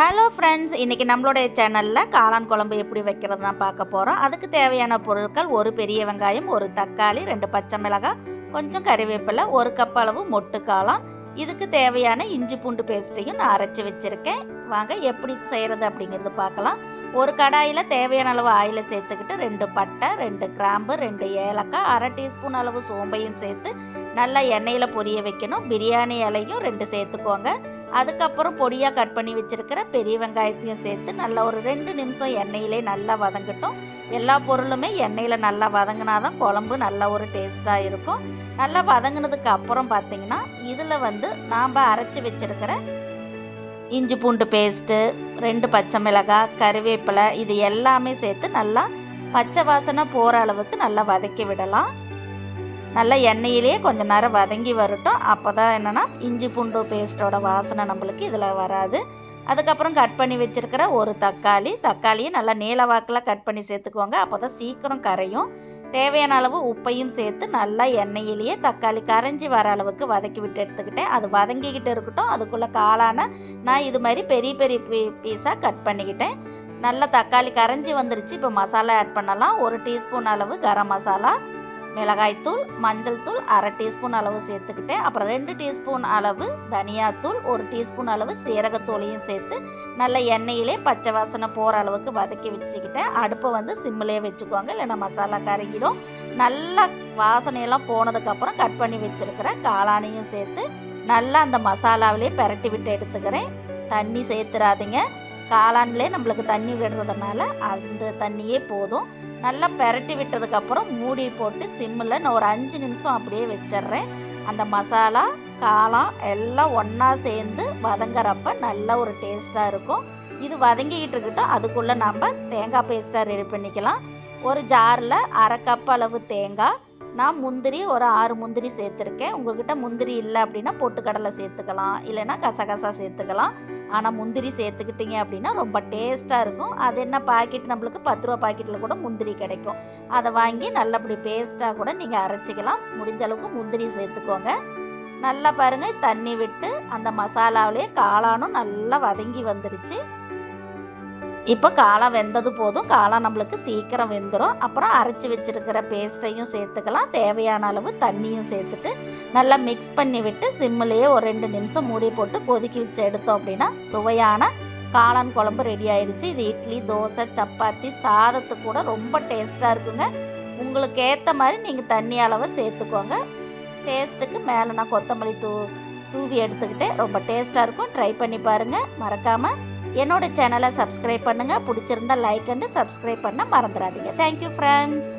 Hello friends இன்றைக்கி நம்மளுடைய சேனலில் காளான் குழம்பு எப்படி வைக்கிறது தான் பார்க்க போகிறோம் அதுக்கு தேவையான பொருட்கள் ஒரு பெரிய வெங்காயம் ஒரு தக்காளி ரெண்டு பச்சை மிளகாய் கொஞ்சம் கறிவேப்பிலை ஒரு கப் அளவு மொட்டு காளான். இதுக்கு தேவையான இஞ்சி பூண்டு பேஸ்ட்டையும் நான் அரைச்சி வச்சுருக்கேன். வாங்க எப்படி செய்கிறது அப்படிங்கிறது பார்க்கலாம். ஒரு கடாயில் தேவையான அளவு ஆயிலை சேர்த்துக்கிட்டு ரெண்டு பட்டை ரெண்டு கிராம்பு ரெண்டு ஏலக்காய் அரை டீஸ்பூன் அளவு சோம்பையும் சேர்த்து நல்லா எண்ணெயில் பொரிய வைக்கணும். பிரியாணி இலையும் ரெண்டு சேர்த்துக்கோங்க. அதுக்கப்புறம் பொடியாக கட் பண்ணி வச்சுருக்கிற பெரிய வெங்காயத்தையும் சேர்த்து நல்லா ஒரு ரெண்டு நிமிஷம் எண்ணெயிலே நல்லா வதங்கட்டும். எல்லா பொருளுமே எண்ணெயில் நல்லா வதங்கினா தான் குழம்பு நல்லா ஒரு டேஸ்ட்டாக இருக்கும். நல்லா வதங்கினதுக்கு அப்புறம் பார்த்திங்கன்னா இதில் வந்து நாம் அரைச்சி வச்சுருக்கிற இஞ்சி பூண்டு பேஸ்ட்டு ரெண்டு பச்சை மிளகாய் கருவேப்பிலை இது எல்லாமே சேர்த்து நல்லா பச்சை வாசனை போகிற அளவுக்கு நல்லா வதக்கி விடலாம். நல்லா எண்ணெயிலேயே கொஞ்சம் நேரம் வதங்கி வரட்டும். அப்போ தான் என்னென்னா இஞ்சி பூண்டு பேஸ்ட்டோட வாசனை நம்மளுக்கு இதில் வராது. அதுக்கப்புறம் கட் பண்ணி வச்சுருக்கிற ஒரு தக்காளி தக்காளியை நல்லா நீல வாக்கில் கட் பண்ணி சேர்த்துக்கோங்க அப்போ தான் சீக்கிரம் கரையும். தேவையான அளவு உப்பையும் சேர்த்து நல்லா எண்ணெயிலேயே தக்காளி கரைஞ்சி வர அளவுக்கு வதக்கி விட்டு எடுத்துக்கிட்டேன். அது வதங்கிக்கிட்டு இருக்கட்டும். அதுக்குள்ளே காளான நான் இது மாதிரி பெரிய பெரிய பீ பீஸாக கட் பண்ணிக்கிட்டேன். நல்லா தக்காளி கரைஞ்சி வந்துருச்சு. இப்போ மசாலா ஆட் பண்ணலாம். ஒரு டீஸ்பூன் அளவு கரம் மசாலா. மிளகாய்த்தூள் மஞ்சள் தூள் அரை டீஸ்பூன் அளவு சேர்த்துக்கிட்டேன். அப்புறம் ரெண்டு டீஸ்பூன் அளவு தனியாத்தூள் ஒரு டீஸ்பூன் அளவு சீரகத்தூளையும் சேர்த்து நல்ல எண்ணெயிலே பச்சை வாசனை போகிற அளவுக்கு வதக்கி வச்சுக்கிட்டேன். அடுப்பை வந்து சிம்மிலே வச்சுக்குவாங்க இல்லைன்னா மசாலா கருகிடும் நல்லா வாசனையெல்லாம் போனதுக்கப்புறம் கட் பண்ணி வச்சுருக்கிற காளானையும் சேர்த்து நல்லா அந்த மசாலாவிலே பெரட்டி விட்டு எடுத்துக்கிறேன். தண்ணி சேர்த்துறாதீங்க. காளான்லேயே நம்மளுக்கு தண்ணி விடுறதுனால அந்த தண்ணியே போதும். நல்லா பெரட்டி விட்டதுக்கப்புறம் மூடி போட்டு சிம்மில் நான் ஒரு அஞ்சு நிமிஷம் அப்படியே வச்சிட்றேன். அந்த மசாலா காளான் எல்லாம் ஒன்றா சேர்ந்து வதங்குறப்ப நல்ல ஒரு டேஸ்ட்டாக இருக்கும். இது வதங்கிக்கிட்டு இருக்கட்டும் அதுக்குள்ளே நம்ம தேங்காய் பேஸ்ட்டாக ரெடி பண்ணிக்கலாம். ஒரு ஜாரில் அரை கப் அளவு தேங்காய் நான் முந்திரி ஒரு ஆறு முந்திரி சேர்த்துருக்கேன். உங்கள்கிட்ட முந்திரி இல்லை அப்படின்னா பொட்டுக்கடலை சேர்த்துக்கலாம். இல்லைன்னா கசகசா சேர்த்துக்கலாம். ஆனால் முந்திரி சேர்த்துக்கிட்டிங்க அப்படின்னா ரொம்ப டேஸ்ட்டாக இருக்கும். அது என்ன பாக்கெட் நம்மளுக்கு பத்து ரூபா பாக்கெட்டில் கூட முந்திரி கிடைக்கும். அதை வாங்கி நல்லபடி பேஸ்ட்டாக கூட நீங்கள் அரைச்சிக்கலாம். முடிஞ்ச அளவுக்கு முந்திரி சேர்த்துக்கோங்க. நல்லா பாருங்கள் தண்ணி விட்டு அந்த மசாலாவிலேயே காளானும் நல்லா வதங்கி வந்துருச்சு. இப்போ காளான் வெந்தது போதும். காளான் நம்மளுக்கு சீக்கிரம் வெந்துடும் அப்புறம் அரைச்சி வச்சுருக்கிற பேஸ்ட்டையும் சேர்த்துக்கலாம். தேவையான அளவு தண்ணியும் சேர்த்துட்டு நல்லா மிக்ஸ் பண்ணி விட்டு சிம்மிலேயே ஒரு ரெண்டு நிமிஷம் மூடி போட்டு கொதிக்கி வச்சு எடுத்தோம் அப்படின்னா சுவையான காளான் குழம்பு ரெடி ஆயிடுச்சு. இது இட்லி தோசை சப்பாத்தி சாதத்துக்கு கூட ரொம்ப டேஸ்ட்டாக இருக்குங்க. உங்களுக்கு ஏற்ற மாதிரி நீங்கள் தண்ணி அளவை சேர்த்துக்கோங்க. டேஸ்ட்டுக்கு மேலே நான் கொத்தமல்லி தூ தூவி எடுத்துக்கிட்டே ரொம்ப டேஸ்ட்டாக இருக்கும். ட்ரை பண்ணி பாருங்கள் மறக்காமல் என்னோட சேனலை சப்ஸ்கிரைப் பண்ணுங்கள் பிடிச்சிருந்தா லைக் அண்டு சப்ஸ்கிரைப் பண்ண மறந்துடாதீங்க. Thank you friends